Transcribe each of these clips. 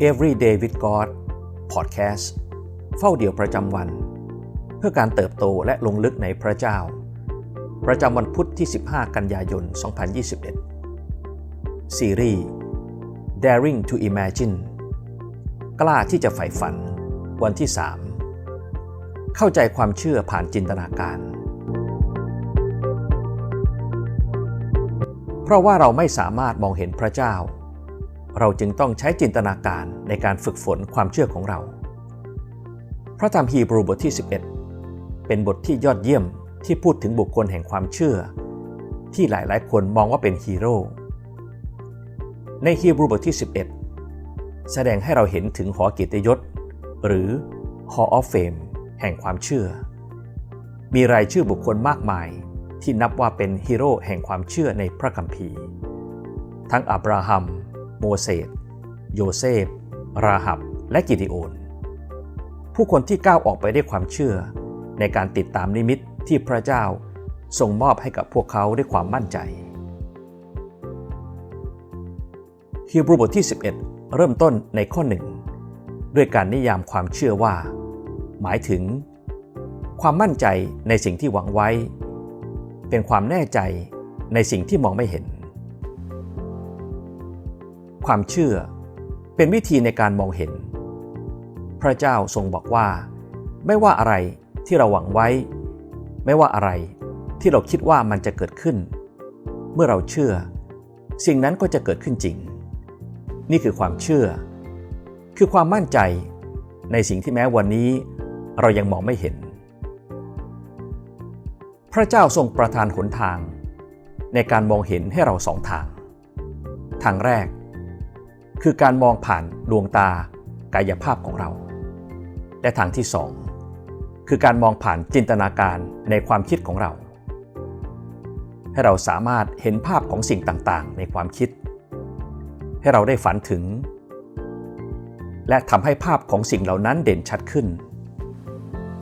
Everyday with God Podcast เฝ้าเดี่ยวประจำวัน เพื่อการเติบโตและลงลึกในพระเจ้า ประจำวันพุทธที่ 15 กันยายน 2021 ซีรีส์ Daring to Imagine กล้าที่จะใฝ่ฝัน วันที่ 3 เข้าใจความเชื่อผ่านจินตนาการ เพราะว่าเราไม่สามารถมองเห็นพระเจ้า เราจึงต้องใช้จินตนาการในการฝึกฝนความเชื่อของเรา พระธรรมฮีบรูบทที่ 11 เป็นบทที่ยอดเยี่ยมที่พูดถึงบุคคลแห่งความเชื่อ ที่หลายๆ คนมองว่าเป็นฮีโร่ในฮีบรูบทที่ 11 แสดงให้เราเห็นถึงหอเกียรติยศ หรือ Hall of Fame แห่งความเชื่อ มีรายชื่อบุคคลมากมายที่นับว่าเป็นฮีโร่แห่งความเชื่อในพระคัมภีร์ ทั้งอับราฮัม โมเสสโยเซฟ ราหับ และกิดิโอน ผู้คนที่ก้าวออกไปด้วยความเชื่อ ในการติดตามนิมิตที่พระเจ้าทรงมอบให้กับพวกเขาด้วยความมั่นใจฮีบรูบทที่ 11 เริ่มต้นในข้อหนึ่งด้วยการนิยามความเชื่อว่า หมายถึง ความมั่นใจในสิ่งที่หวังไว้ เป็นความแน่ใจในสิ่งที่มองไม่เห็น ความเชื่อ เป็นวิธีในการมองเห็น พระเจ้าทรงบอกว่า ไม่ว่าอะไรที่เราหวังไว้ ไม่ว่าอะไรที่เราคิดว่ามันจะเกิดขึ้น เมื่อเราเชื่อ สิ่งนั้นก็จะเกิดขึ้นจริง นี่คือความเชื่อ คือความมั่นใจในสิ่งที่แม้วันนี้เรายังมองไม่เห็น พระเจ้าทรงประทานหนทาง ในการมองเห็นให้เราสองทาง ทางแรก คือการมองผ่านดวงตากายภาพของเรา และทางที่สองคือการมองผ่านจินตนาการในความคิดของเรา ให้เราสามารถเห็นภาพของสิ่งต่างๆ ในความคิด ให้เราได้ฝันถึง และทำให้ภาพของสิ่งเหล่านั้นเด่นชัดขึ้น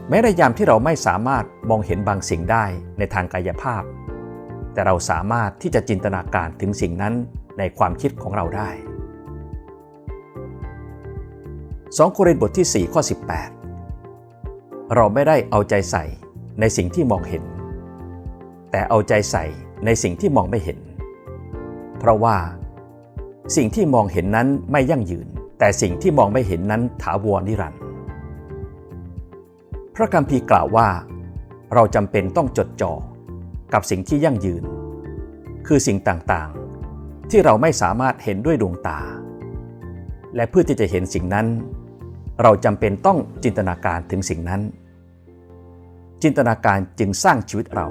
แม้ในยามที่เราไม่สามารถมองเห็นบางสิ่งได้ในทางกายภาพ แต่เราสามารถที่จะจินตนาการถึงสิ่งนั้นในความคิดของเราได้ 2 โครินธ์บทที่ 4 ข้อ 18 เราไม่ได้เอาใจใส่ในสิ่งที่มองเห็น แต่เอาใจใส่ในสิ่งที่มองไม่เห็น เพราะว่า สิ่งที่มองเห็นนั้นไม่ยั่งยืน แต่สิ่งที่มองไม่เห็นนั้นถาวรนิรันดร์พระคัมภีร์กล่าวว่า เราจำเป็นต้องจดจ่อกับสิ่งที่ยั่งยืน คือสิ่งต่างๆ ที่เราไม่สามารถเห็นด้วยดวงตา และเพื่อที่จะเห็นสิ่งนั้น เราจำเป็นต้องจินตนาการถึงสิ่งนั้น จินตนาการจึงสร้างชีวิตเรา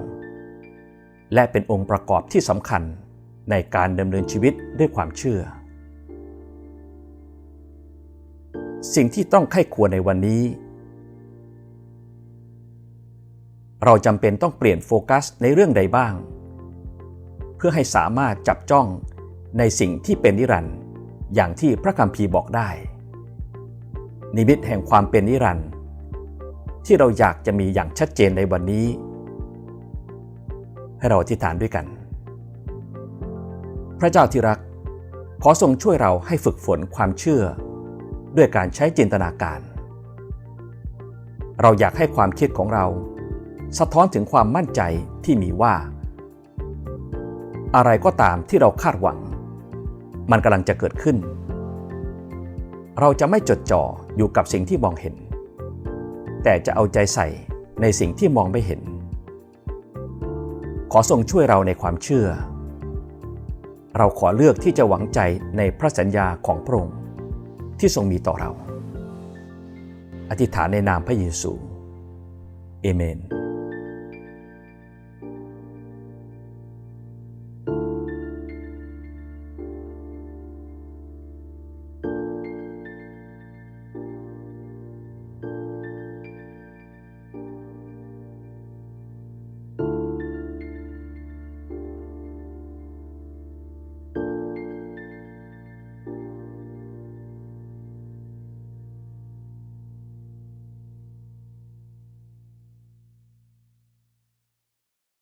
และเป็นองค์ประกอบที่สำคัญในการดำเนินชีวิตด้วยความเชื่อ สิ่งที่ต้องไข้ควรในวันนี้ เราจำเป็นต้องเปลี่ยนโฟกัสในเรื่องใดบ้าง เพื่อให้สามารถจับจ้องในสิ่งที่เป็นนิรันด์อย่างที่พระคัมภีร์บอกได้ นิมิตแห่งความเป็นนิรันดร์ที่เราอยากจะมีอย่างชัดเจนในวันนี้ ให้เราอธิษฐานด้วยกัน พระเจ้าที่รัก ขอทรงช่วยเราให้ฝึกฝนความเชื่อ ด้วยการใช้จินตนาการ เราอยากให้ความคิดของเรา สะท้อนถึงความมั่นใจที่มีว่า อะไรก็ตามที่เราคาดหวัง มันกำลังจะเกิดขึ้น เราจะไม่จดจ่ออยู่กับสิ่งที่มองเห็น แต่จะเอาใจใส่ในสิ่งที่มองไม่เห็น ขอทรงช่วยเราในความเชื่อ เราขอเลือกที่จะหวังใจในพระสัญญาของพระองค์ที่ทรงมีต่อเรา อธิษฐานในนามพระเยซู เอเมน